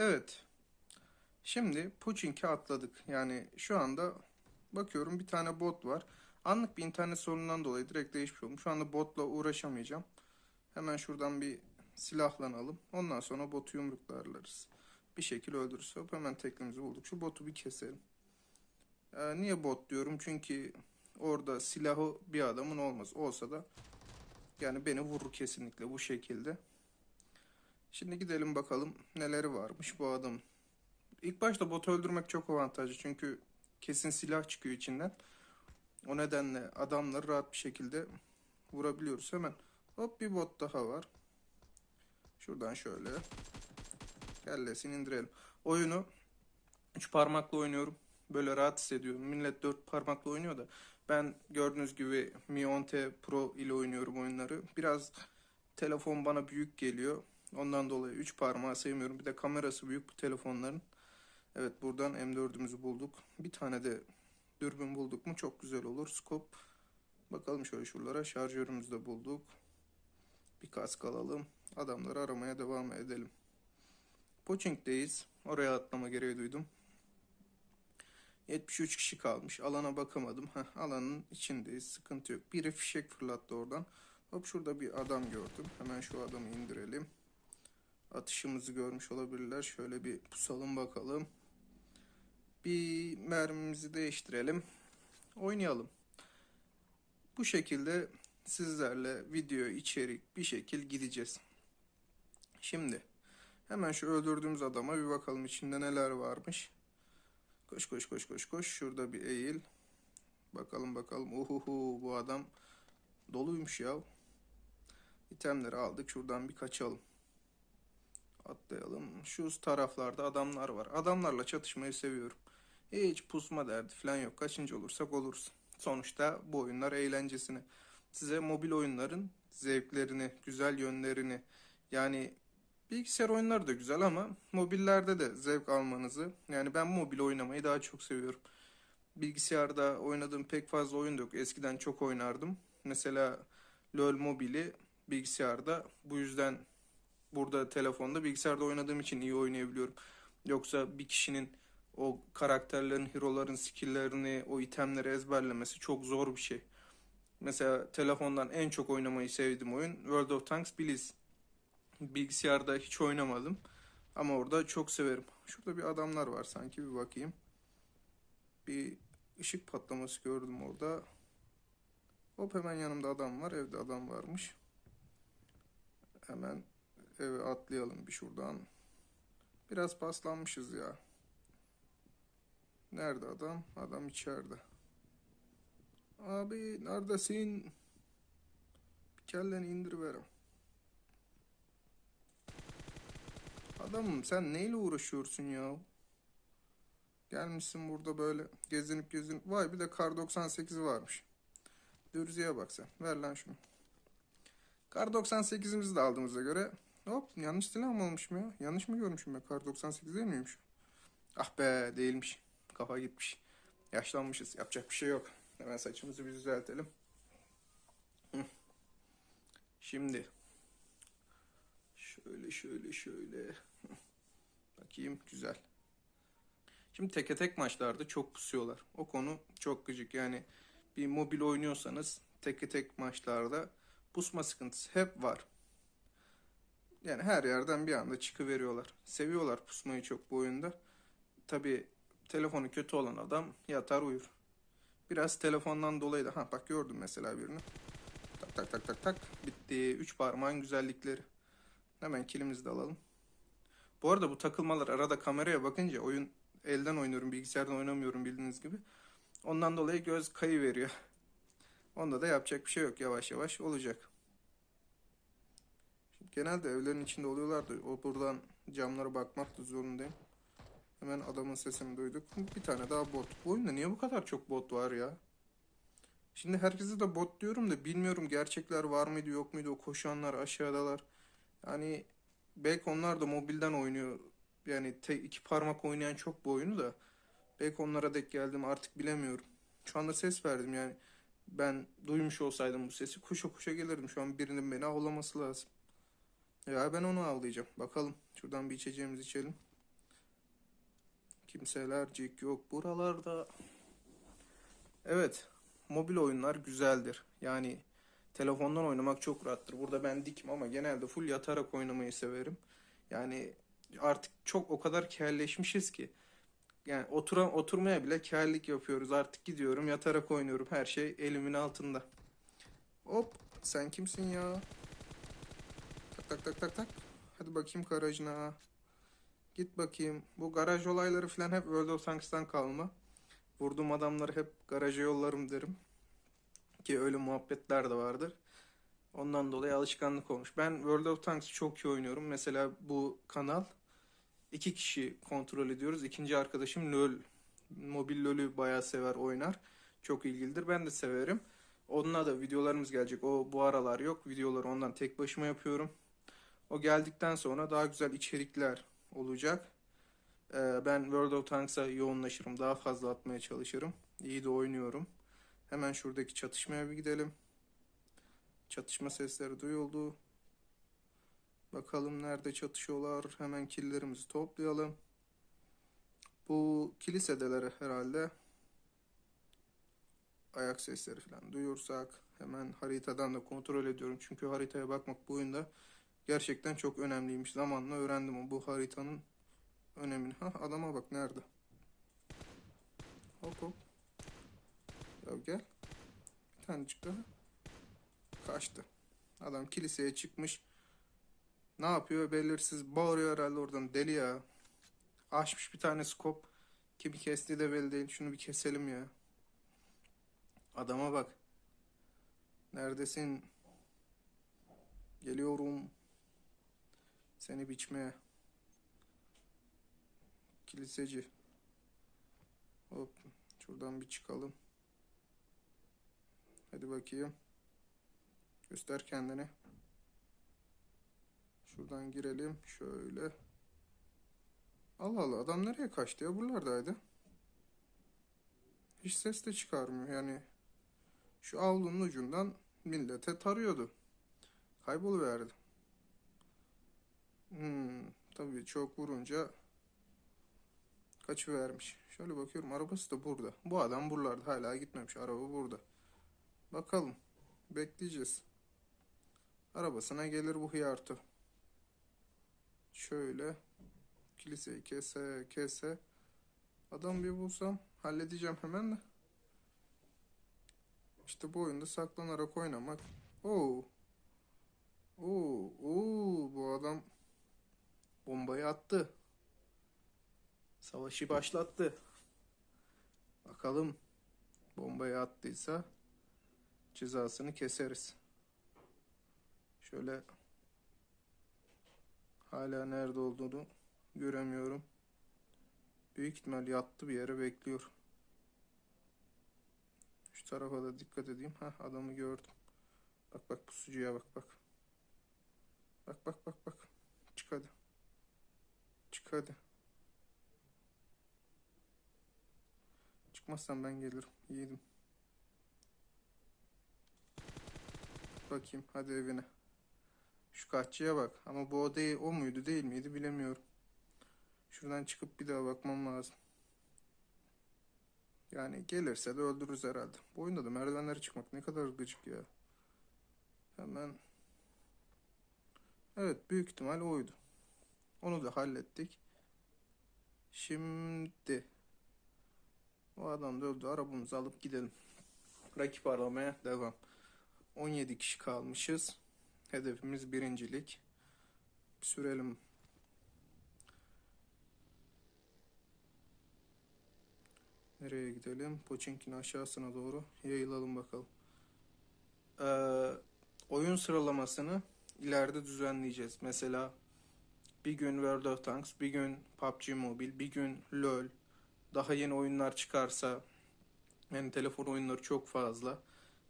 Evet. Şimdi Puçink'e atladık. Yani şu anda bakıyorum bir tane bot var. Anlık bir internet sorunundan dolayı direkt değişmiş olmuş. Şu anda botla uğraşamayacağım. Hemen şuradan bir silahlanalım. Ondan sonra botu yumruklarlarız. Bir şekil öldürürüz. Hop hemen teklimizi bulduk. Şu botu bir keselim. Ee, niye bot diyorum? Çünkü orada silahı bir adamın olmaz. Olsa da yani beni vurur kesinlikle bu şekilde. Şimdi gidelim bakalım neleri varmış bu adam. İlk başta botu öldürmek çok avantajlı çünkü kesin silah çıkıyor içinden. O nedenle adamları rahat bir şekilde vurabiliyoruz hemen. Hop bir bot daha var. Şuradan şöyle. Kellesini indirelim. Oyunu 3 parmakla oynuyorum. Böyle rahat hissediyorum. Millet 4 parmakla oynuyor da ben gördüğünüz gibi Mi 10T Pro ile oynuyorum oyunları. Biraz telefon bana büyük geliyor. Ondan dolayı 3 parmağı sevmiyorum. Bir de kamerası büyük bu telefonların. Evet buradan M4'ümüzü bulduk. Bir tane de dürbün bulduk mu çok güzel olur. Scope. Bakalım şöyle şuralara. Şarjörümüzü de bulduk. Bir kask alalım. Adamları aramaya devam edelim. Pochink'teyiz. Oraya atlama gereği duydum. 73 kişi kalmış. Alana bakamadım. Heh, alanın içindeyiz. Sıkıntı yok. Biri fişek fırlattı oradan. Hop şurada bir adam gördüm. Hemen şu adamı indirelim. Atışımızı görmüş olabilirler. Şöyle bir pusalım bakalım. Bir mermimizi değiştirelim. Oynayalım. Bu şekilde sizlerle video içerik bir şekil gideceğiz. Şimdi hemen şu öldürdüğümüz adama bir bakalım içinde neler varmış. Koş koş koş koş koş. Şurada bir eğil. Bakalım bakalım. Uhuhu bu adam doluymuş ya. İtemleri aldık. Şuradan bir kaçalım. Atlayalım. Şu taraflarda adamlar var. Adamlarla çatışmayı seviyorum. Hiç pusma derdi falan yok. Kaçıncı olursak oluruz. Sonuçta bu oyunlar eğlencesini. Size mobil oyunların zevklerini, güzel yönlerini yani bilgisayar oyunları da güzel ama mobillerde de zevk almanızı yani ben mobil oynamayı daha çok seviyorum. Bilgisayarda oynadığım pek fazla oyun yok. Eskiden çok oynardım. Mesela LoL Mobile'i bilgisayarda bu yüzden burada telefonda bilgisayarda oynadığım için iyi oynayabiliyorum. Yoksa bir kişinin o karakterlerin, hero'ların skill'lerini, o itemleri ezberlemesi çok zor bir şey. Mesela telefondan en çok oynamayı sevdiğim oyun World of Tanks Blitz. Bilgisayarda hiç oynamadım. Ama orada çok severim. Şurada bir adamlar var sanki bir bakayım. Bir ışık patlaması gördüm orada. Hop hemen yanımda adam var. Evde adam varmış. Hemen eve atlayalım bir şuradan. Biraz paslanmışız ya. Nerede adam? Adam içeride. Abi neredesin? Bir kelleni indiriverim. Adamım sen neyle uğraşıyorsun ya? Gelmişsin burada böyle gezinip gezinip. Vay bir de kar 98 varmış. Dürziye bak sen. Ver lan şunu. Kar 98'imizi de aldığımıza göre hop yanlış silah mı almışım ya? Yanlış mı görmüşüm ben? Kar 98 değil miymiş? Ah be değilmiş. Kafa gitmiş. Yaşlanmışız. Yapacak bir şey yok. Hemen saçımızı bir düzeltelim. Şimdi şöyle şöyle şöyle. Bakayım güzel. Şimdi teke tek maçlarda çok pusuyorlar. O konu çok gıcık. Yani bir mobil oynuyorsanız teke tek maçlarda pusma sıkıntısı hep var. Yani her yerden bir anda çıkıveriyorlar. Seviyorlar pusmayı çok bu oyunda. Tabi telefonu kötü olan adam yatar uyur. Biraz telefondan dolayı da ha bak gördüm mesela birini. Tak tak tak tak tak bitti. Üç parmağın güzellikleri. Hemen kilimizi de alalım. Bu arada bu takılmalar arada kameraya bakınca oyun elden oynuyorum bilgisayardan oynamıyorum bildiğiniz gibi. Ondan dolayı göz kayı veriyor. Onda da yapacak bir şey yok yavaş yavaş olacak. Genelde evlerin içinde oluyorlar da o buradan camlara bakmak da zorundayım. Hemen adamın sesini duyduk. Bir tane daha bot. Bu oyunda niye bu kadar çok bot var ya? Şimdi herkese de bot diyorum da bilmiyorum gerçekler var mıydı yok muydu o koşanlar aşağıdalar. Yani belki onlar da mobilden oynuyor. Yani tek iki parmak oynayan çok bu oyunu da. Belki onlara denk geldim artık bilemiyorum. Şu anda ses verdim yani. Ben duymuş olsaydım bu sesi koşa koşa gelirdim. Şu an birinin beni avlaması lazım. Ya ben onu avlayacağım. Bakalım. Şuradan bir içeceğimizi içelim. Kimselercik yok buralarda. Evet, mobil oyunlar güzeldir. Yani telefondan oynamak çok rahattır. Burada ben dikim ama genelde full yatarak oynamayı severim. Yani artık çok o kadar kelleşmişiz ki. Yani oturan oturmaya bile kellik yapıyoruz. Artık gidiyorum yatarak oynuyorum. Her şey elimin altında. Hop sen kimsin ya? Tak tak tak tak. Hadi bakayım garajına. Git bakayım. Bu garaj olayları falan hep World of Tanks'tan kalma. Vurduğum adamları hep garaja yollarım derim. Ki öyle muhabbetler de vardır. Ondan dolayı alışkanlık olmuş. Ben World of Tanks'ı çok iyi oynuyorum. Mesela bu kanal iki kişi kontrol ediyoruz. İkinci arkadaşım LoL. Mobil LoL'ü bayağı sever oynar. Çok ilgilidir. Ben de severim. Onunla da videolarımız gelecek. O bu aralar yok. Videoları ondan tek başıma yapıyorum. O geldikten sonra daha güzel içerikler olacak. Ee, ben World of Tanks'a yoğunlaşırım. Daha fazla atmaya çalışırım. İyi de oynuyorum. Hemen şuradaki çatışmaya bir gidelim. Çatışma sesleri duyuldu. Bakalım nerede çatışıyorlar. Hemen killerimizi toplayalım. Bu kilisedeler herhalde. Ayak sesleri falan duyursak hemen haritadan da kontrol ediyorum. Çünkü haritaya bakmak bu oyunda gerçekten çok önemliymiş. Zamanla öğrendim bu haritanın önemini. Ha adama bak nerede? Hop hop. Ya gel. Bir tanecik daha. Kaçtı. Adam kiliseye çıkmış. Ne yapıyor belirsiz. Bağırıyor herhalde oradan deli ya. Açmış bir tane skop. Kimi kestiği de belli değil. Şunu bir keselim ya. Adama bak. Neredesin? Geliyorum. Seni biçmeye. Kiliseci. Hop. Şuradan bir çıkalım. Hadi bakayım. Göster kendini. Şuradan girelim. Şöyle. Allah Allah adam nereye kaçtı ya? Buralardaydı. Hiç ses de çıkarmıyor. Yani şu avlunun ucundan millete tarıyordu. Kayboluverdi. Hmm, tabii çok vurunca kaçıvermiş. Şöyle bakıyorum arabası da burada. Bu adam buralarda hala gitmemiş. Araba burada. Bakalım. Bekleyeceğiz. Arabasına gelir bu hıyartı. Şöyle kiliseyi kese kese adam bir bulsam halledeceğim hemen de. İşte bu oyunda saklanarak oynamak. Oo. Oo, oo bu adam bombayı attı. Savaşı başlattı. Bakalım bombayı attıysa cezasını keseriz. Şöyle hala nerede olduğunu göremiyorum. Büyük ihtimal yattı bir yere bekliyor. Şu tarafa da dikkat edeyim. Ha adamı gördüm. Bak bak pusucuya bak bak. Bak bak bak bak. Çık hadi. Hadi. Çıkmazsan ben gelirim. Yiğidim. Bakayım hadi evine. Şu kaççıya bak. Ama bu o değil, o muydu değil miydi bilemiyorum. Şuradan çıkıp bir daha bakmam lazım. Yani gelirse de öldürürüz herhalde. Bu oyunda da merdivenlere çıkmak ne kadar gıcık ya. Hemen. Evet büyük ihtimal oydu. Onu da hallettik. Şimdi o adam da öldü. Arabamızı alıp gidelim. Rakip aramaya devam. 17 kişi kalmışız. Hedefimiz birincilik. Sürelim. Nereye gidelim? Poçinkin aşağısına doğru yayılalım bakalım. Ee, oyun sıralamasını ileride düzenleyeceğiz. Mesela bir gün World of Tanks, bir gün PUBG Mobile, bir gün LoL. Daha yeni oyunlar çıkarsa yani telefon oyunları çok fazla.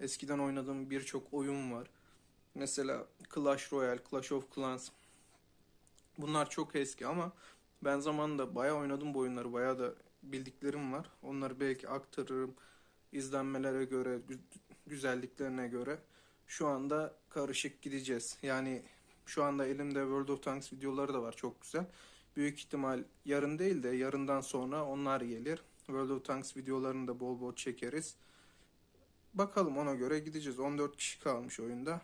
Eskiden oynadığım birçok oyun var. Mesela Clash Royale, Clash of Clans. Bunlar çok eski ama ben zamanında bayağı oynadım bu oyunları. Bayağı da bildiklerim var. Onları belki aktarırım izlenmelere göre, gü- güzelliklerine göre. Şu anda karışık gideceğiz. Yani şu anda elimde World of Tanks videoları da var çok güzel. Büyük ihtimal yarın değil de yarından sonra onlar gelir. World of Tanks videolarını da bol bol çekeriz. Bakalım ona göre gideceğiz. 14 kişi kalmış oyunda.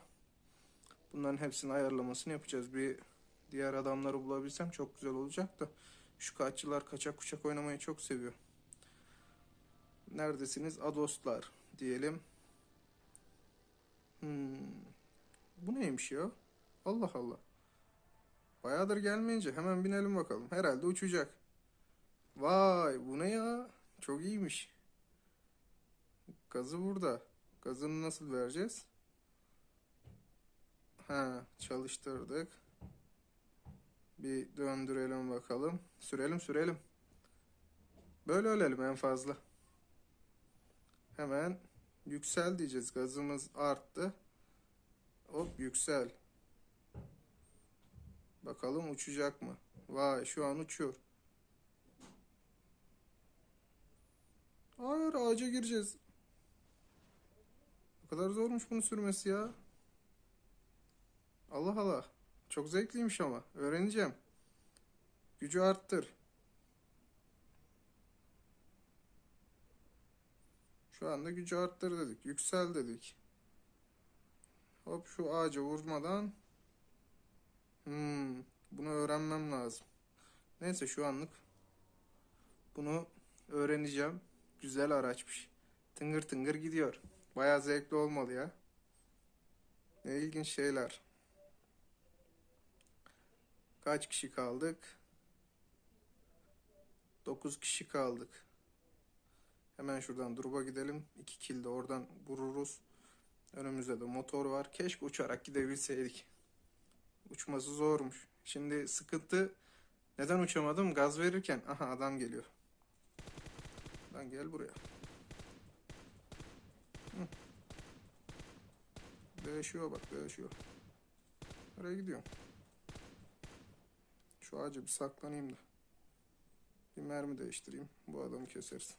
Bunların hepsinin ayarlamasını yapacağız. Bir diğer adamları bulabilsem çok güzel olacak da. Şu kaççılar kaçak kuşak oynamayı çok seviyor. Neredesiniz? Adostlar diyelim. Hmm. Bu neymiş ya? Allah Allah. Bayağıdır gelmeyince hemen binelim bakalım. Herhalde uçacak. Vay bu ne ya? Çok iyiymiş. Gazı burada. Gazını nasıl vereceğiz? Ha, çalıştırdık. Bir döndürelim bakalım. Sürelim sürelim. Böyle ölelim en fazla. Hemen yüksel diyeceğiz. Gazımız arttı. Hop yüksel. Bakalım uçacak mı? Vay şu an uçuyor. Hayır ağaca gireceğiz. O kadar zormuş bunu sürmesi ya. Allah Allah. Çok zevkliymiş ama. Öğreneceğim. Gücü arttır. Şu anda gücü arttır dedik. Yüksel dedik. Hop şu ağaca vurmadan. Hmm, bunu öğrenmem lazım. Neyse şu anlık bunu öğreneceğim. Güzel araçmış. Tıngır tıngır gidiyor. Bayağı zevkli olmalı ya. Ne ilginç şeyler. Kaç kişi kaldık? 9 kişi kaldık. Hemen şuradan durba gidelim. 2 kill de oradan vururuz. Önümüzde de motor var. Keşke uçarak gidebilseydik. Uçması zormuş. Şimdi sıkıntı neden uçamadım? Gaz verirken aha adam geliyor. Lan gel buraya. Hı. Değişiyor bak değişiyor. Nereye gidiyorum? Şu ağaca bir saklanayım da. Bir mermi değiştireyim. Bu adamı keseriz.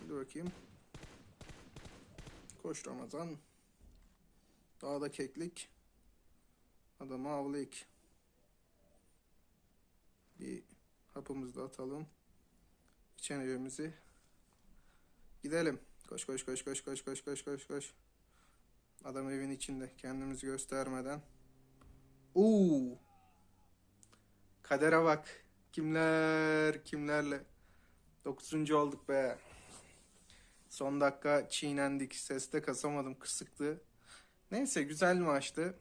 Hadi bakayım. Koş Ramazan. Dağda keklik. Adamı avlayık. Bir hapımızı da atalım. İçen evimizi. Gidelim. Koş koş koş koş koş koş koş koş koş. Adam evin içinde. Kendimizi göstermeden. Oo. Kadere bak. Kimler kimlerle. Dokuzuncu olduk be. Son dakika çiğnendik. Seste kasamadım. Kısıktı. Neyse güzel maçtı.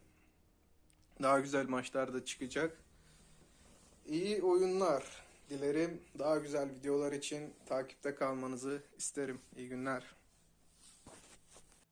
Daha güzel maçlar da çıkacak. İyi oyunlar dilerim. Daha güzel videolar için takipte kalmanızı isterim. İyi günler.